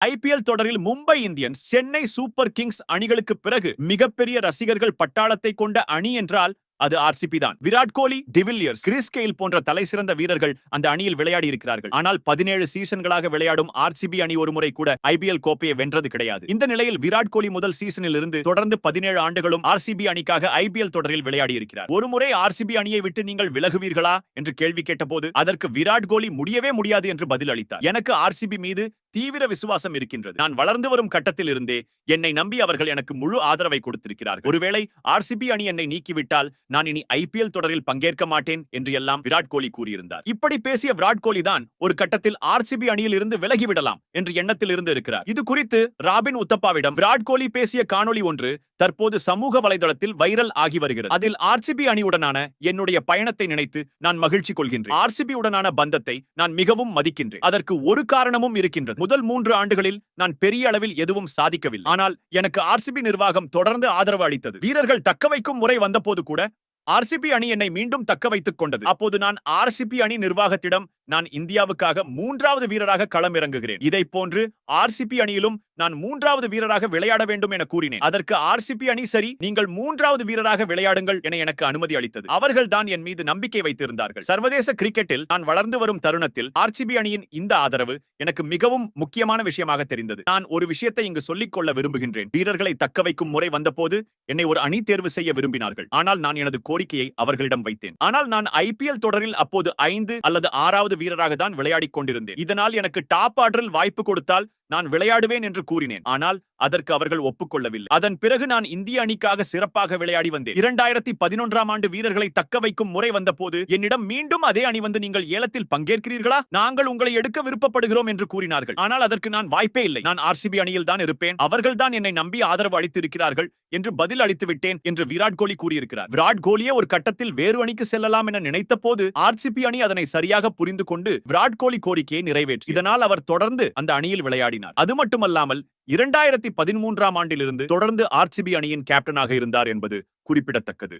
IPL தொடரில் Mumbai Indians Chennai Super Kings அணிகளுக்கு பிறகு மிகப்பெரிய ரசிகர்கள் பட்டாளத்தை கொண்ட அணி என்றால் அது ஆர்சிபி தான். Virat Kohli de Villiers Chris Gayle போன்ற தலை சிறந்த வீரர்கள் அந்த அணியில் விளையாடி இருக்கிறார்கள். ஆனால் பதினேழு சீசன்களாக விளையாடும் ஆர்சிபி அணி ஒரு முறை கூட ஐபிஎல் கோப்பையை வென்றது கிடையாது. இந்த நிலையில் விராட் கோலி முதல் சீசனில் இருந்து தொடர்ந்து பதினேழு ஆண்டுகளும் ஆர்சிபி அணிக்காக ஐபிஎல் தொடரில் விளையாடி இருக்கிறார். ஒரு முறை ஆர்சிபி அணியை விட்டு நீங்கள் விலகுவீர்களா என்று கேள்வி கேட்டபோது அதற்கு விராட் கோலி முடியவே முடியாது என்று பதில் அளித்தார் எனக்கு ஆர்சிபி மீது தீவிர விசுவாசம் இருக்கின்றது. நான் வளர்ந்து வரும் கட்டத்தில் இருந்தே என்னை நம்பி அவர்கள் எனக்கு முழு ஆதரவை கொடுத்திருக்கிறார்கள். ஒருவேளை ஆர்சிபி அணி என்னை நீக்கிவிட்டால் நான் இனி ஐபிஎல் தொடரில் பங்கேற்க மாட்டேன் என்று எல்லாம் விராட் கோலி கூறியிருந்தார். இப்படி பேசிய விராட் கோலி தான் ஒரு கட்டத்தில் ஆர்சிபி அணியில் இருந்து விலகிவிடலாம் என்ற எண்ணத்தில் இருந்து இருக்கிறார். இது குறித்து ராபின் உத்தப்பாவிடம் விராட் கோலி பேசிய காணொளி ஒன்று தற்போது சமூக வலைதளத்தில் வைரல் ஆகி வருகிறது. அதில் ஆர்சிபி அணியுடனான என்னுடைய பயணத்தை நினைத்து நான் மகிழ்ச்சி கொள்கின்றேன். ஆர்சிபி உடனான பந்தத்தை நான் மிகவும் மதிக்கின்றேன். அதற்கு ஒரு காரணமும் இருக்கின்றது. முதல் மூன்று ஆண்டுகளில் நான் பெரிய அளவில் எதுவும் சாதிக்கவில்லை. ஆனால் எனக்கு ஆர்சிபி நிர்வாகம் தொடர்ந்து ஆதரவு அளித்தது. வீரர்கள் தக்க வைக்கும் முறை வந்தபோது கூட ஆர்சிபி அணி என்னை மீண்டும் தக்க வைத்துக் கொண்டது. அப்போது நான் ஆர்சிபி அணி நிர்வாகத்திடம் நான் இந்தியாவுக்காக மூன்றாவது வீரராக களம் இறங்குகிறேன். இதை போன்று ஆர்சிபி அணியிலும் நான் மூன்றாவது வீரராக விளையாட வேண்டும் என கூறினேன். அதற்கு ஆர்சிபி அணி சரி நீங்கள் மூன்றாவது வீரராக விளையாடுங்கள் என எனக்கு அனுமதி அளித்தது. அவர்கள் தான் என் மீது நம்பிக்கை வைத்திருந்தார்கள். சர்வதேச கிரிக்கெட்டில் நான் வளர்ந்து வரும் தருணத்தில் ஆர்சிபி அணியின் இந்த ஆதரவு எனக்கு மிகவும் முக்கியமான விஷயமாக தெரிந்தது. நான் ஒரு விஷயத்தை இங்கு சொல்லிக் கொள்ள விரும்புகின்றேன். வீரர்களை தக்க வைக்கும் முறை வந்தபோது என்னை ஒரு அணி தேர்வு செய்ய விரும்பினார்கள். ஆனால் நான் எனது கோரிக்கையை அவர்களிடம் வைத்தேன். ஆனால் நான் ஐபிஎல் தொடரில் அப்போது ஐந்து அல்லது ஆறாவது வீரராக தான் விளையாடிக் கொண்டிருந்தேன். இதனால் எனக்கு டாப் ஆர்டரில் வாய்ப்பு கொடுத்தால் நான் விளையாடுவேன் என்று கூறினேன். ஆனால் அதற்கு அவர்கள் ஒப்புக்கொள்ளவில்லை. அதன் பிறகு நான் இந்திய அணிக்காக சிறப்பாக விளையாடி வந்தேன். இரண்டாயிரத்தி பதினொன்றாம் ஆண்டு வீரர்களை தக்க வைக்கும் முறை வந்தபோது என்னிடம் மீண்டும் அதே அணி வந்து நீங்கள் ஏலத்தில் பங்கேற்கிறீர்களா? நாங்கள் உங்களை எடுக்க விருப்பப்படுகிறோம் என்று கூறினார்கள். ஆனால் அதற்கு நான் வாய்ப்பே இல்லை. நான் ஆர்சிபி அணியில் தான் இருப்பேன். அவர்கள் தான் என்னை நம்பி ஆதரவு அளித்து இருக்கிறார்கள் என்று பதில் அளித்து விட்டேன் என்று விராட் கோலி கூறியிருக்கிறார். விராட் கோலியே ஒரு கட்டத்தில் வேறு அணிக்கு செல்லலாம் என நினைத்த போது ஆர்சிபி அணி அதனை சரியாக புரிந்து கொண்டு விராட் கோலி கோரிக்கையை நிறைவேற்றி. இதனால் அவர் தொடர்ந்து அந்த அணியில் விளையாடி விளையாடினார் அது மட்டுமல்லாமல் இரண்டாயிரத்தி பதிமூன்றாம் ஆண்டிலிருந்து தொடர்ந்து ஆர்சிபி அணியின் கேப்டனாக இருந்தார் என்பது குறிப்பிடத்தக்கது.